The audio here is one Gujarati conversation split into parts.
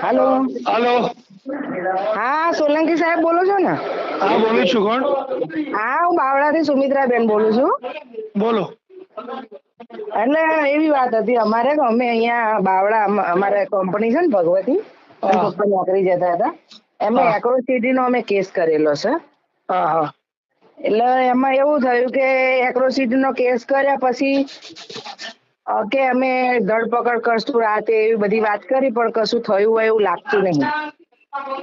હાલો. હેલો. હા સોલંકી સાહેબ બોલો છો ને? હા બોલું છું. કોણ? હા હું બાવળાથી સુમિત્રાબેન બોલું છું. બોલો. એટલે એવી વાત હતી. અમારે અમે અહીંયા બાવળા અમારે કંપની છે ને ભગવતી. પપ્પા નોકરી જતા હતા. એમાં. એક્રોસિટી નો અમે કેસ કરેલો છે. એટલે એમાં એવું થયું કે એક્રોસિટી નો કેસ કર્યા પછી કે અમે ધરપકડ કરશું રાતે એવી બધી વાત કરી પણ કશું થયું હોય એવું લાગતું નહીં.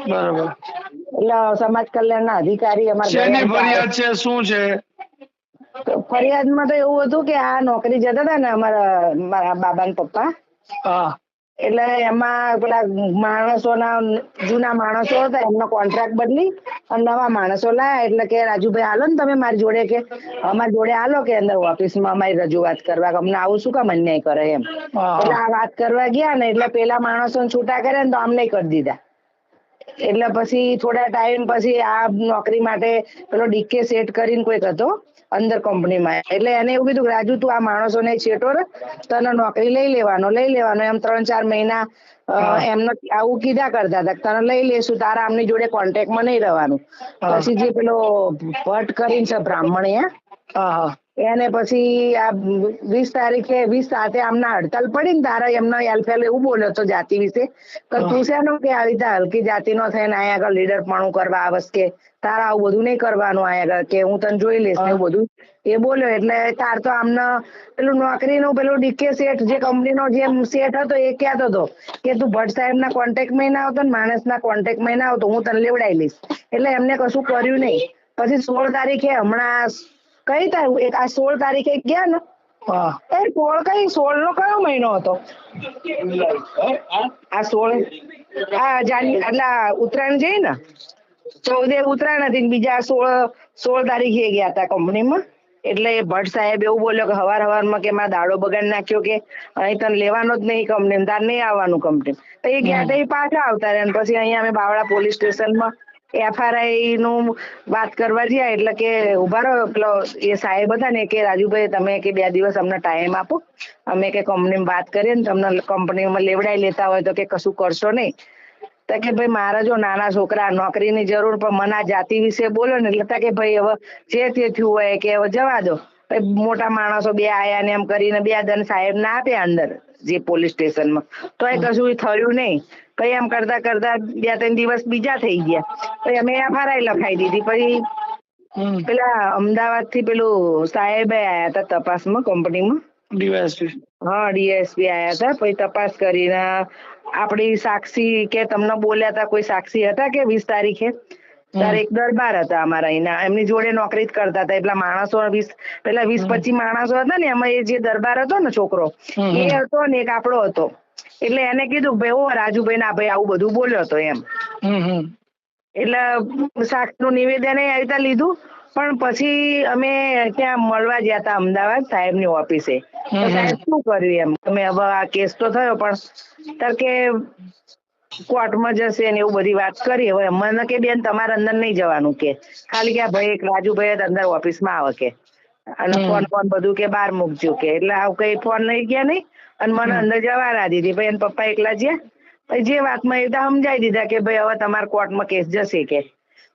બરાબર. એટલે સમાજ કલ્યાણના અધિકારી અમારા. ફરિયાદ છે? શું છે? ફરિયાદમાં તો એવું હતું કે આ નોકરી જતા હતા ને અમારા મારા બાબા ને પપ્પા એટલે એમાં પેલા માણસોના જૂના માણસો હતા એમનો કોન્ટ્રાક્ટ બદલી અને નવા માણસો લાયા. એટલે કે રાજુભાઈ હાલો ને તમે મારી જોડે કે અમારી જોડે હાલો કે અંદર ઓફિસમાં અમારી રજૂઆત કરવા કે અમને આવું શું કામ અન્યાય કરે એમ. એટલે આ વાત કરવા ગયા ને એટલે પેલા માણસો છૂટા કર્યા ને તો આમને કરી દીધા. એટલે પછી થોડા ટાઈમ પછી આ નોકરી માટે પેલો ડીકે સેટ કરીને કોઈક હતો અંદર કંપનીમાં એટલે એને એવું કીધું રાજુ તું આ માણસોને છેટો રે તને નોકરી લઈ લેવાનો લઈ લેવાનો. એમ ત્રણ ચાર મહિના એમને આવું કીધા કરતા હતા તને લઈ લેશું તારા આમની જોડે કોન્ટેક્ટમાં નહીં રહેવાનું. પછી જે પેલો ભટ્ટ કરીને છે બ્રાહ્મણ હા. એને પછી આ વીસ તારીખે વીસ સાથે આમના હડતાલ પડી ને તારા એમનો એલફેલ એવું બોલ્યો હતો જાતિ વિશે કે. તું શેનો કે આવી રીતે હલકી જાતિનો થઈને અહીંયા આગળ લીડર પણ કરવા આવસ કે તારા આવું બધું નહીં કરવાનું અહીંયા આગળ કે હું તને જોઈ લઈશ ને એવું બધું. એ બોલ્યો એટલે તાર તો આમને પેલું નોકરીનું પેલું ડીકે સેટ જે કંપનીનો જે સેટ હતો એ કહેતો હતો કે તું ભટ્ટ સાહેબના કોન્ટેક્ટમાં ના આવતો ને માણસના કોન્ટેક્ટમાં ના આવતો હું તને લેવડાવી લઈશ. એટલે એમને કશું કર્યું નહીં. પછી સોળ તારીખે હમણાં કઈ તારીખ એક આ સોળ તારીખે ગયા ને? એ સોળ કઈ? સોળ નો કયો મહિનો હતો? આ સોળ આ એટલે ઉત્તરાયણ જઈ ને? ચૌદે ઉત્તરાયણ હતી ને બીજા સોળ સોળ તારીખે ગયા હતા કંપનીમાં. એટલે ભટ્ટ સાહેબ એવું બોલ્યો કે હવાર હવારમાં કે મારા દાડો બગાડ નાખ્યો કે અહીં તને લેવાનો જ નહીં કંપની તાર નહીં આવવાનું કંપની તો એ ગયા તો એ પાછા આવતા રહ્યા પછી અહીંયા અમે બાવળા પોલીસ સ્ટેશનમાં એફઆરઆઈ નું વાત કરવા ગયા એટલે કે ઊભા રહો, પેલો એ સાહેબ હતા ને, કે રાજુભાઈ, તમે કે બે દિવસ અમને ટાઈમ આપો. અમે કે કંપનીમાં વાત કરીએ ને તમને કંપનીમાં લેવડાઈ લેતા હોય તો કે કશું કરશો નહીં. તો કે ભાઈ, મારા જો નાના છોકરા, નોકરીની જરૂર પણ મને આ જાતિ વિશે બોલો ને, એટલે કે ભાઈ, હવે જે તે થયું હોય કે હવે જવા દો. મોટા માણસો બે આયા ને એમ કરીને બે દન સાહેબ ના આપ્યા અંદર. જે પોલીસ સ્ટેશનમાં તો એ કશું થયું નહીં. પછી એમ કરતા કરતા બે ત્રણ દિવસ બીજા થઈ ગયા. પછી અમે એફઆરઆઈ લખાઈ દીધી. પછી પેલા અમદાવાદથી પેલું સાહેબે આયા હતા તપાસમાં કંપનીમાં. ડીવાયએસપી હા ડીએસપી આયા હતા. પછી તપાસ કરીને આપડી સાક્ષી કે તમને બોલ્યા હતા કોઈ સાક્ષી હતા કે વીસ તારીખે? ત્યારે એક દરબાર હતા અમારા અહીંના એમની જોડે નોકરી કરતા હતા. એટલા માણસો વીસ પેલા વીસ પચીસ માણસો હતા ને એમાં એ જે દરબાર હતો ને છોકરો એ હતો ને એક આપણો હતો. એટલે એને કીધું ભાઈ ઓ રાજુભાઈ ના ભાઈ આવું બધું બોલ્યો હતો એમ. એટલે હમ. નું નિવેદન એ આવી લીધું. પણ પછી અમે ત્યાં મળવા ગયા હતા અમદાવાદ સાહેબની ઓફિસે સાહેબ શું કર્યું એમ? તમે હવે આ કેસ તો થયો પણ તાર કે કોર્ટમાં જશે ને એવું બધી વાત કરી. હવે મને કે બેન તમારે અંદર નહીં જવાનું કે. ખાલી કે આ ભાઈ એક રાજુભાઈ જ અંદર ઓફિસમાં આવે કે. અને. ફોન ફોન બધું કે બહાર મૂકજો કે. એટલે આવું કઈ ફોન લઈ ગયા નહીં. અને મને અંદર જવા ના દીધી ભાઈ એના પપ્પા એકલા ગયા પછી જે વાતમાં એ રીતે સમજાઈ દીધા કે ભાઈ હવે તમારે કોર્ટમાં કેસ જશે કે.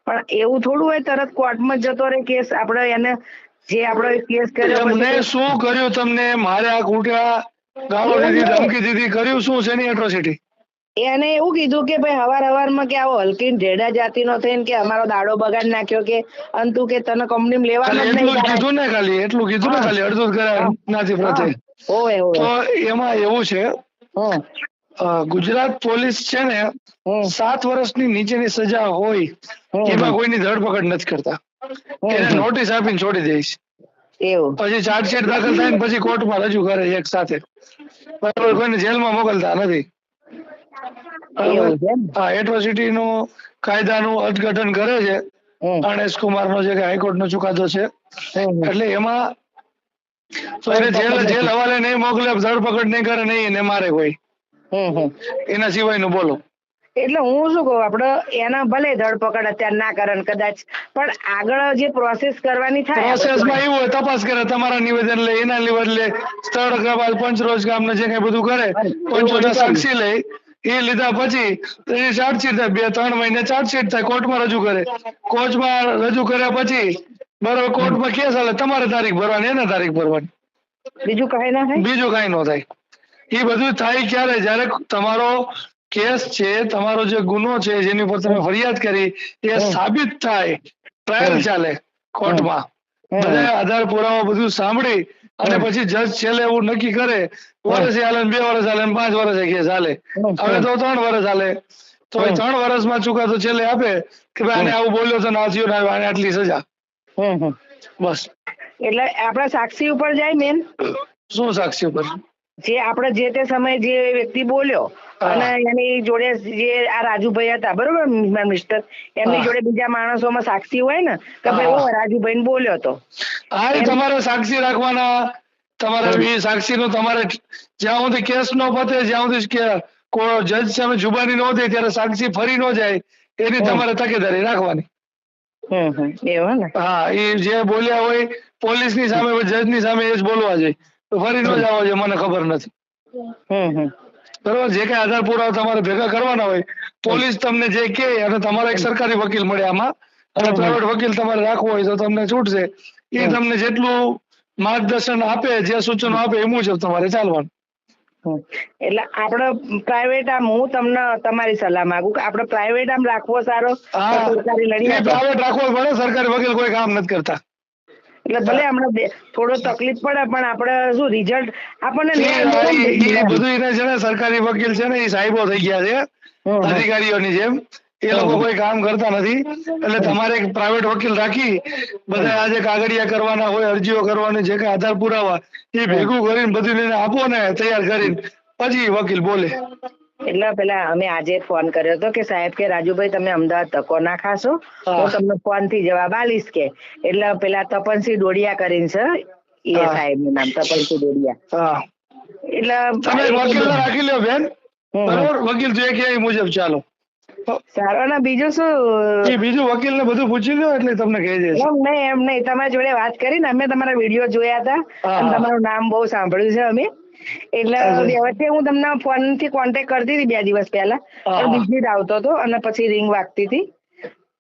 પણ એવું થોડું હોય તરત કોર્ટમાં જતો રહે કેસ. આપણે એને જે આપણો કેસ કર્યો તમને શું કર્યું તમને? મારે આ કૂટ્યા ગાળો દીધી ધમકી દીધી. કર્યું શું? છે એની એટ્રોસિટી એને એવું કીધું કે ભાઈ હવાર હવારમાં કે આવો હલકીન ઢેડા જાતિનો થઈને કે અમારો દાડો બગાડ નાખ્યો કે અંતુ કે તને કંપનીમાં લેવાનો જ નહીં કીધું ને ખાલી એટલું કીધું ને ખાલી અડધું કરાય નાથી પ્રત્યે હોય તો એમાં એવું છે ગુજરાત પોલીસ છે ને સાત વર્ષની નીચેની સજા હોય. એમાં કોઈની ધરપકડ નથી કરતા. એને. નોટિસ આપીને છોડી દઈશ. એવું. પછી ચાર્જશીટ દાખલ થાય ને પછી કોર્ટમાં રજૂ કરે એક સાથે. બરાબર કોઈને જેલમાં મોકલતા નથી? હા એટ્રોસિટી નું કાયદાનું અર્થઘટન કરે છે. ગણેશ કુમાર નો જે હાઈકોર્ટ નો ચુકાદો છે. એટલે એમાં તો એને જેલ જેલ હવાલે નહીં મોકલે ધરપકડ નહીં કરે નહીં એને મારે કોઈ. એના સિવાયનું બોલો. એટલે હું શું કહું આપડે એના ભલે ધરપકડ અત્યારે ના કરે કદાચ પણ આગળ જે પ્રોસેસ કરવાની થાય પ્રોસેસમાં એવું હોય તપાસ કરે તમારા નિવેદન લે એના નિવેદન લે સ્થળ પંચરોજ કામ ને જે કઈ બધું કરે પંચોના સાક્ષી લે એ લીધા પછી એની ચાર્જશીટ થાય બે ત્રણ મહિને ચાર્જશીટ થાય કોર્ટમાં રજૂ કરે. કોર્ટમાં રજૂ કર્યા પછી બરોબર કોર્ટમાં કેસ હાલે તમારે તારીખ ભરવાની એને તારીખ ભરવાની. બીજું કઈ ના થાય? બીજું કઈ ન થાય. એ બધું થાય ક્યારે? જ્યારે તમારો કેસ છે તમારો જે ગુનો છે જેની ઉપર તમે ફરિયાદ કરી એ સાબિત થાય. ટ્રાયલ ચાલે કોર્ટમાં. બધા આધાર પુરાવા બધું સાંભળી અને પછી જજ છેલ્લે એવું નક્કી કરે વર્ષે હાલે બે વર્ષ હાલે પાંચ વર્ષે કે ચાલે. હવે તો ત્રણ વર્ષ હાલે. તો એ. ત્રણ વર્ષમાં ચુકાદો છેલ્લે આપે કે ભાઈ આને આવું બોલ્યો તો ના થયું આને આટલી સજા. હમ હમ. બસ. એટલે આપણા સાક્ષી ઉપર જાય મેન શું સાક્ષી ઉપર? જે આપણે જે તે સમયે જે વ્યક્તિ બોલ્યો અને એની જોડે જે આ રાજુભાઈ હતા બરોબર? મિસ્ટર? એમની જોડે બીજા માણસોમાં સાક્ષી હોય ને કે ભાઈ રાજુભાઈ બોલ્યો તો. અરે તમારે સાક્ષી રાખવાના તમારે. સાક્ષી નું તમારે જ્યાં સુધી કેસ નો પતે જ્યાં સુધી કે કોઈ જજ સામે જુબાની ન થાય ત્યારે સાક્ષી ફરી ન જાય એની તમારે તકેદારી રાખવાની. હમ હમ. એવું ને? હા એ જે બોલ્યા હોય પોલીસની સામે જજની સામે એ જ બોલવા જોઈએ. ફરી નો હમ. જવા છે મને ખબર નથી. હમ હમ. બરોબર જે કઈ આધાર પુરાવા તમારે ભેગા કરવાના હોય પોલીસ તમને જે કે અને તમારો એક સરકારી વકીલ મળે આમાં અને પ્રાઇવેટ વકીલ તમારે રાખવો હોય તો તમને છૂટશે. એ તમને જેટલું માર્ગદર્શન આપે જે સૂચનો આપે એ મુજબ તમારે ચાલવાનું. એટલે આપણે પ્રાઇવેટ આમ હું તમને તમારી સલાહ માંગુ કે આપણે પ્રાઇવેટ આમ રાખવો સારો સરકારી લડી પ્રાઇવેટ રાખવો જ પડે સરકારી વકીલ કોઈ કામ નથી કરતા. એટલે ભલે હમણાં થોડો તકલીફ પડે પણ આપણે શું રિઝલ્ટ આપણને. બધું એને છે ને સરકારી વકીલ છે ને એ સાહેબો થઈ ગયા છે. અધિકારીઓની જેમ. એ લોકો કોઈ કામ કરતા નથી. એટલે તમારે એક પ્રાઇવેટ વકીલ રાખી બધા આજે કાગળિયા કરવાના હોય અરજીઓ કરવાની જે કઈ આધાર પુરાવા એ ભેગું કરીને બધું લઈને આપો ને તૈયાર કરીને. પછી વકીલ બોલે. એટલે પેલા અમે આજે ફોન કર્યો હતો કે સાહેબ કે રાજુભાઈ તમે અમદાવાદ તકો ના ખાશો? હું. તમને ફોનથી જવાબ આલીશ કે. એટલે પેલા તપનસિંહ ડોડિયા કરીને છે એ સાહેબનું નામ તપનસિંહ ડોડિયા. એટલે તમે વકીલ રાખી લ્યો બેન. બરોબર? વકીલ જે કે એ મુજબ ચાલો. સારો. ને બીજું શું? બીજું વકીલ ને બધું પૂછી લ્યો એટલે તમને કહી દેશે એમ નહીં એમ નહીં. તમારી જોડે વાત કરીને અમે તમારા વીડિયો જોયા હતા. અને તમારું નામ બહુ સાંભળ્યું છે અમે. એટલે. વચ્ચે હું તમને ફોનથી કોન્ટેક્ટ કરતી હતી બે દિવસ પહેલા. જ આવતો હતો અને પછી રિંગ વાગતી હતી.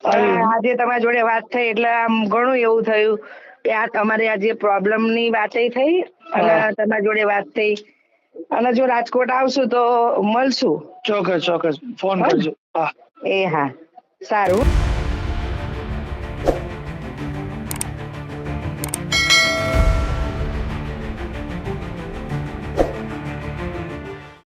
આજે તમારી જોડે વાત થઈ એટલે આમ ઘણું એવું થયું કે આ તમારે આજે પ્રોબ્લેમની વાત થઈ અને તમારા તમારી જોડે વાત થઈ. અને જો રાજકોટ આવશું તો મળશું. ચોક્કસ ચોક્કસ. ફોન કરજો. એ હા. સારું.